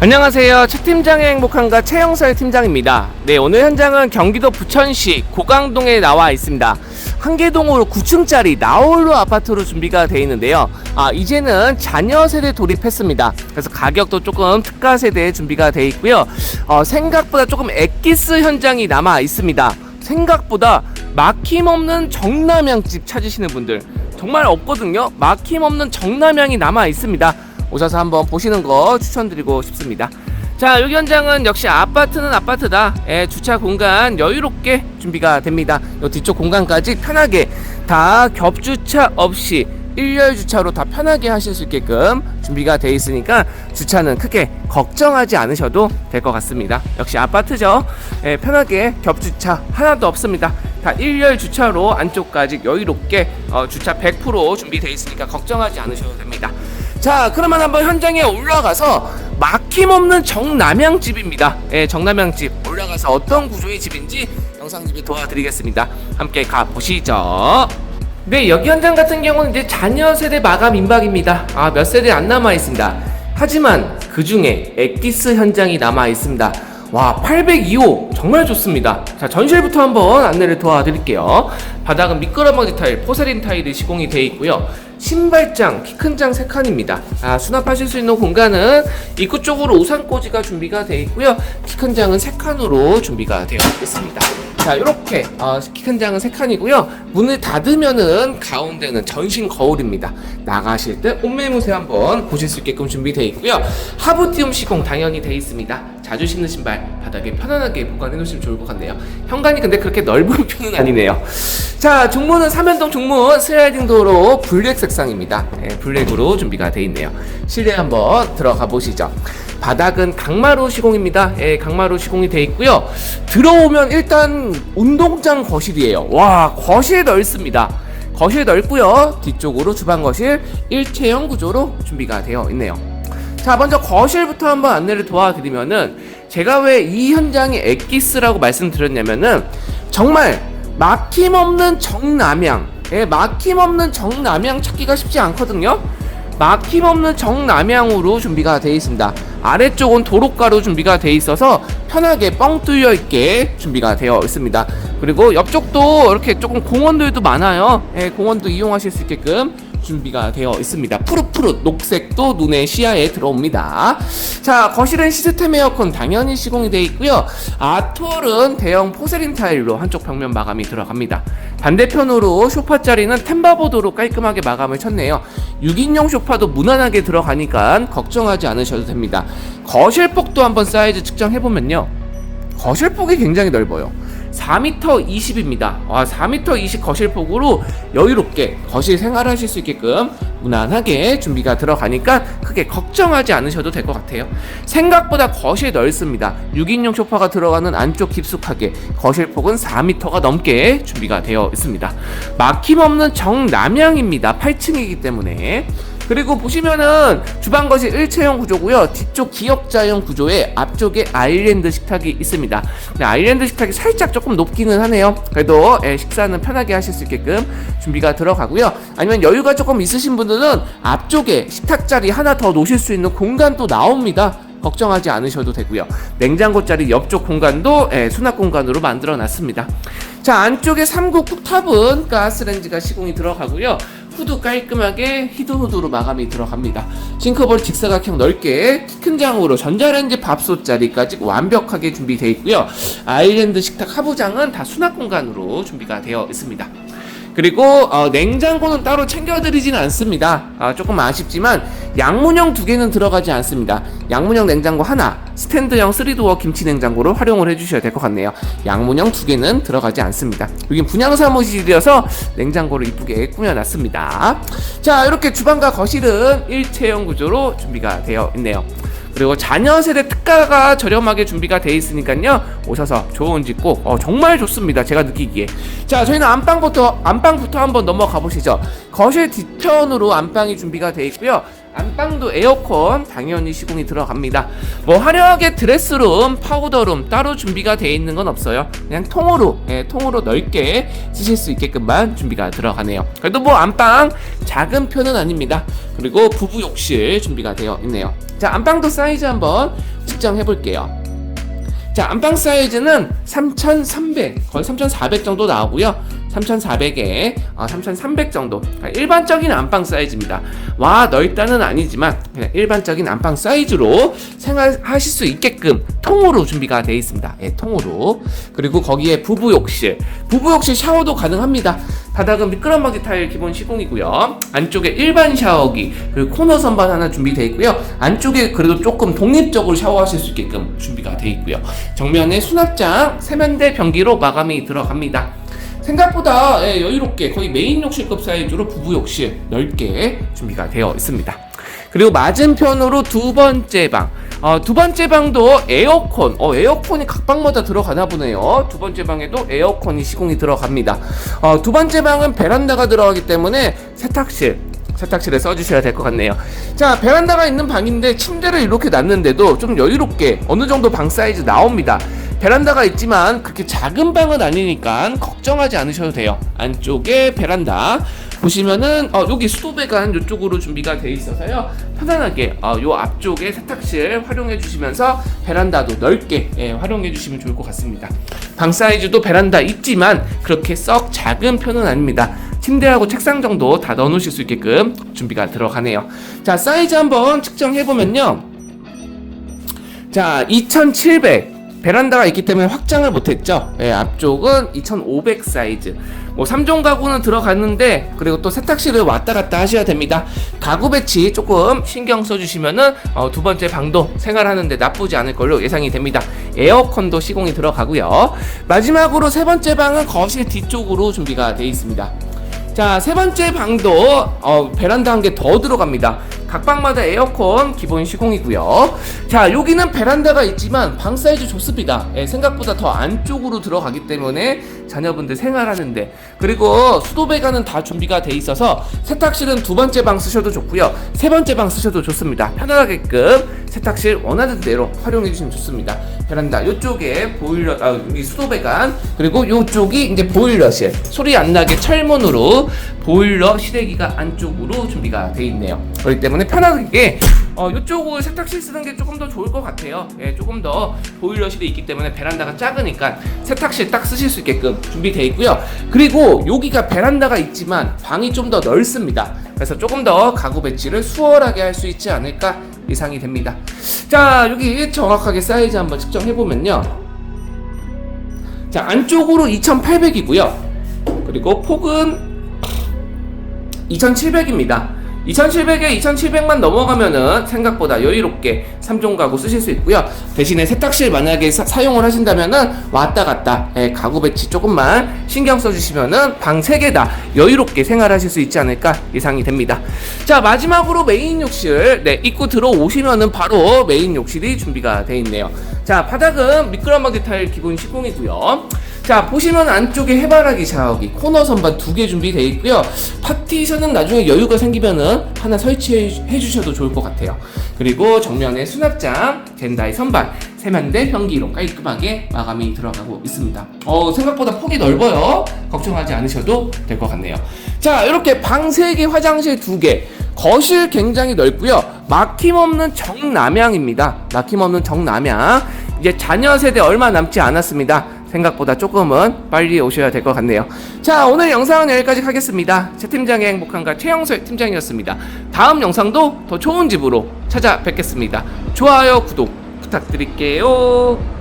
안녕하세요. 최 팀장의 행복한가 최영설 팀장입니다. 네, 오늘 현장은 경기도 부천시 고강동에 나와 있습니다. 한계동으로 9층짜리 나홀로 아파트로 준비가 되어 있는데요. 아, 이제는 자녀 세대 돌입했습니다. 그래서 가격도 조금 특가 세대에 준비가 되어 있고요. 어, 생각보다 조금 엑기스 현장이 남아 있습니다. 생각보다 막힘없는 정남향집 찾으시는 분들 정말 없거든요. 막힘없는 정남향이 남아 있습니다. 오셔서 한번 보시는 거 추천드리고 싶습니다. 자, 여기 현장은 역시 아파트는 아파트다. 예, 주차 공간 여유롭게 준비가 됩니다. 요 뒤쪽 공간까지 편하게 다 겹주차 없이 일렬 주차로 다 편하게 하실 수 있게끔 준비가 되어 있으니까 주차는 크게 걱정하지 않으셔도 될 것 같습니다. 역시 아파트죠. 예, 편하게 겹주차 하나도 없습니다. 다 일렬 주차로 안쪽까지 여유롭게 어, 주차 100% 준비되어 있으니까 걱정하지 않으셔도 됩니다. 자, 그러면 한번 현장에 올라가서 막힘없는 정남향 집입니다. 예, 정남향 집 올라가서 어떤 구조의 집인지 영상 집이 도와드리겠습니다. 함께 가 보시죠. 네, 여기 현장 같은 경우는 이제 자녀 세대 마감 임박입니다. 아, 몇 세대 안 남아 있습니다. 하지만 그 중에 엑디스 현장이 남아 있습니다. 와, 802호 정말 좋습니다. 자, 전실부터 한번 안내를 도와드릴게요. 바닥은 미끄러머지 타일, 포세린 타일이 시공이 되어 있고요. 신발장, 키 큰 장 3칸입니다. 아, 수납하실 수 있는 공간은 입구 쪽으로 우산꽂이가 준비가 되어 있고요. 키 큰 장은 3칸으로 준비가 되어 있습니다. 자, 이렇게 어, 키 큰 장은 3칸이고요. 문을 닫으면은 가운데는 전신 거울입니다. 나가실 때 옷매무새 한번 보실 수 있게끔 준비되어 있고요. 하부티움 시공 당연히 되어 있습니다. 자주 신는 신발 바닥에 편안하게 보관해 놓으시면 좋을 것 같네요. 현관이 근데 그렇게 넓은 편은 아니네요. 자, 중문은 삼연동 중문 슬라이딩 도로 블랙 색상입니다. 예, 블랙으로 준비가 되어 있네요. 실내 한번 들어가 보시죠. 바닥은 강마루 시공입니다. 예, 강마루 시공이 되어 있고요. 들어오면 일단 운동장 거실이에요. 와, 거실 넓습니다. 거실 넓고요. 뒤쪽으로 주방 거실 일체형 구조로 준비가 되어 있네요. 자, 먼저 거실부터 한번 안내를 도와드리면은 제가 왜 이 현장이 엑기스라고 말씀드렸냐면은 정말 막힘없는 정남향, 예, 막힘없는 정남향 찾기가 쉽지 않거든요. 막힘없는 정남향으로 준비가 되어 있습니다. 아래쪽은 도로가로 준비가 되어 있어서 편하게 뻥 뚫려 있게 준비가 되어 있습니다. 그리고 옆쪽도 이렇게 조금 공원들도 많아요. 예, 공원도 이용하실 수 있게끔 준비가 되어 있습니다. 푸릇푸릇 녹색도 눈에 시야에 들어옵니다. 자, 거실은 시스템 에어컨 당연히 시공이 되어 있고요. 아트월은 대형 포세린 타일로 한쪽 벽면 마감이 들어갑니다. 반대편으로 소파 자리는 템바보드로 깔끔하게 마감을 쳤네요. 6인용 소파도 무난하게 들어가니까 걱정하지 않으셔도 됩니다. 거실폭도 한번 사이즈 측정해보면요. 거실폭이 굉장히 넓어요. 4m 20입니다. 와, 4m 20 거실 폭으로 여유롭게 거실 생활하실 수 있게끔 무난하게 준비가 들어가니까 크게 걱정하지 않으셔도 될 것 같아요. 생각보다 거실 넓습니다. 6인용 소파가 들어가는 안쪽 깊숙하게 거실 폭은 4m가 넘게 준비가 되어 있습니다. 막힘없는 정남향입니다. 8층이기 때문에. 그리고 보시면은 주방 거실 일체형 구조고요. 뒤쪽 기역자형 구조에 앞쪽에 아일랜드 식탁이 있습니다. 네, 아일랜드 식탁이 살짝 조금 높기는 하네요. 그래도 예, 식사는 편하게 하실 수 있게끔 준비가 들어가고요. 아니면 여유가 조금 있으신 분들은 앞쪽에 식탁 자리 하나 더 놓으실 수 있는 공간도 나옵니다. 걱정하지 않으셔도 되고요. 냉장고 자리 옆쪽 공간도 예, 수납 공간으로 만들어 놨습니다. 자 안쪽에 3구 쿡탑은 가스렌지가 시공이 들어가고요. 후드 깔끔하게 히드 후드로 마감이 들어갑니다. 싱크볼 직사각형 넓게 키큰 장으로 전자레인지 밥솥 자리까지 완벽하게 준비되어 있고요. 아일랜드 식탁 하부장은 다 수납 공간으로 준비가 되어 있습니다. 그리고 어, 냉장고는 따로 챙겨드리지는 않습니다. 아, 조금 아쉽지만 양문형 두 개는 들어가지 않습니다. 양문형 냉장고 하나, 스탠드형 3도어 김치 냉장고를 활용을 해주셔야 될 것 같네요. 양문형 두 개는 들어가지 않습니다. 여긴 분양 사무실이어서 냉장고를 이쁘게 꾸며놨습니다. 자, 이렇게 주방과 거실은 일체형 구조로 준비가 되어 있네요. 그리고 자녀 세대 특가가 저렴하게 준비가 돼 있으니까요 오셔서 좋은 집 꼭 어, 정말 좋습니다 제가 느끼기에 자 저희는 안방부터 안방부터 한번 넘어가 보시죠 거실 뒤편으로 안방이 준비가 돼 있고요 안방도 에어컨 당연히 시공이 들어갑니다 뭐 화려하게 드레스룸 파우더룸 따로 준비가 돼 있는 건 없어요 그냥 통으로 예, 통으로 넓게 쓰실 수 있게끔만 준비가 들어가네요 그래도 뭐 안방 작은 편은 아닙니다. 그리고 부부 욕실 준비가 되어 있네요. 자, 안방도 사이즈 한번 측정해 볼게요. 자, 안방 사이즈는 3,300, 거의 3,400 정도 나오고요. 3,400에 어, 3,300 정도. 그러니까 일반적인 안방 사이즈입니다. 와, 넓다는 아니지만 그냥 일반적인 안방 사이즈로 생활하실 수 있게끔 통으로 준비가 되어 있습니다. 예, 통으로. 그리고 거기에 부부 욕실. 부부 욕실 샤워도 가능합니다. 바닥은 미끄럼막이 타일 기본 시공이고요. 안쪽에 일반 샤워기 그리고 코너 선반 하나 준비되어 있고요. 안쪽에 그래도 조금 독립적으로 샤워하실 수 있게끔 준비가 되어 있고요. 정면에 수납장 세면대 변기로 마감이 들어갑니다. 생각보다 예, 여유롭게 거의 메인 욕실급 사이즈로 부부 욕실 넓게 준비가 되어 있습니다. 그리고 맞은편으로 두 번째 방. 어, 두 번째 방도 에어컨. 어, 에어컨이 각 방마다 들어가나 보네요. 두 번째 방에도 에어컨이 시공이 들어갑니다. 어, 두 번째 방은 베란다가 들어가기 때문에 세탁실. 세탁실에 써주셔야 될 것 같네요. 자, 베란다가 있는 방인데 침대를 이렇게 놨는데도 좀 여유롭게 어느 정도 방 사이즈 나옵니다. 베란다가 있지만 그렇게 작은 방은 아니니까 걱정하지 않으셔도 돼요. 안쪽에 베란다 보시면은 어, 여기 수도배관 이쪽으로 준비가 돼 있어서요 편안하게 어, 요 앞쪽에 세탁실 활용해 주시면서 베란다도 넓게 예, 활용해 주시면 좋을 것 같습니다. 방 사이즈도 베란다 있지만 그렇게 썩 작은 편은 아닙니다. 침대하고 책상 정도 다 넣어 놓으실 수 있게끔 준비가 들어가네요. 자 사이즈 한번 측정해 보면요. 자, 2700 베란다가 있기 때문에 확장을 못했죠. 예, 앞쪽은 2500 사이즈. 뭐 3종 가구는 들어갔는데 그리고 또 세탁실을 왔다 갔다 하셔야 됩니다. 가구 배치 조금 신경 써주시면은 어, 두 번째 방도 생활하는데 나쁘지 않을 걸로 예상이 됩니다. 에어컨도 시공이 들어가고요. 마지막으로 세 번째 방은 거실 뒤쪽으로 준비가 되어 있습니다. 자, 세 번째 방도 어, 베란다 한 개 더 들어갑니다. 각 방마다 에어컨 기본 시공이고요. 자, 여기는 베란다가 있지만 방 사이즈 좋습니다. 예, 생각보다 더 안쪽으로 들어가기 때문에 자녀분들 생활하는데 그리고 수도 배관은 다 준비가 돼 있어서 세탁실은 두 번째 방 쓰셔도 좋고요. 세 번째 방 쓰셔도 좋습니다. 편안하게끔 세탁실 원하는 대로 활용해 주시면 좋습니다. 베란다 이쪽에 보일러 아, 여기 수도 배관 그리고 이쪽이 이제 보일러실 소리 안 나게 철문으로 보일러 실외기가 안쪽으로 준비가 돼 있네요. 그렇기 때문에 편하게 어, 이쪽을 세탁실 쓰는 게 조금 더 좋을 것 같아요. 예, 조금 더 보일러실이 있기 때문에 베란다가 작으니까 세탁실 딱 쓰실 수 있게끔 준비되어 있고요. 그리고 여기가 베란다가 있지만 방이 좀 더 넓습니다. 그래서 조금 더 가구 배치를 수월하게 할 수 있지 않을까 예상이 됩니다. 자, 여기 정확하게 사이즈 한번 측정해 보면요. 자, 안쪽으로 2,800이고요. 그리고 폭은 2,700입니다. 2,700에 2,700만 넘어가면은 생각보다 여유롭게 3종 가구 쓰실 수 있고요. 대신에 세탁실 만약에 사, 용을 하신다면은 왔다 갔다 예, 가구 배치 조금만 신경 써주시면은 방 3개 다 여유롭게 생활하실 수 있지 않을까 예상이 됩니다. 자 마지막으로 메인 욕실 네 입구 들어오시면은 바로 메인 욕실이 준비가 돼 있네요. 자 바닥은 미끄럼막이 타일 기본 시공이고요. 자 보시면 안쪽에 해바라기 샤워기 코너 선반 두 개 준비되어 있고요. 파티션은 나중에 여유가 생기면은 하나 설치해 주셔도 좋을 것 같아요. 그리고 정면에 수납장 젠다이 선반 세면대 변기로 깔끔하게 마감이 들어가고 있습니다. 어 생각보다 폭이 넓어요. 걱정하지 않으셔도 될 것 같네요. 자 이렇게 방 3개 화장실 2개. 거실 굉장히 넓고요. 막힘없는 정남향입니다. 막힘없는 정남향. 이제 자녀 세대 얼마 남지 않았습니다 생각보다 조금은 빨리 오셔야 될 것 같네요. 자, 오늘 영상은 여기까지 하겠습니다. 최 팀장의 행복한가 최영설 팀장이었습니다. 다음 영상도 더 좋은 집으로 찾아뵙겠습니다. 좋아요, 구독 부탁드릴게요.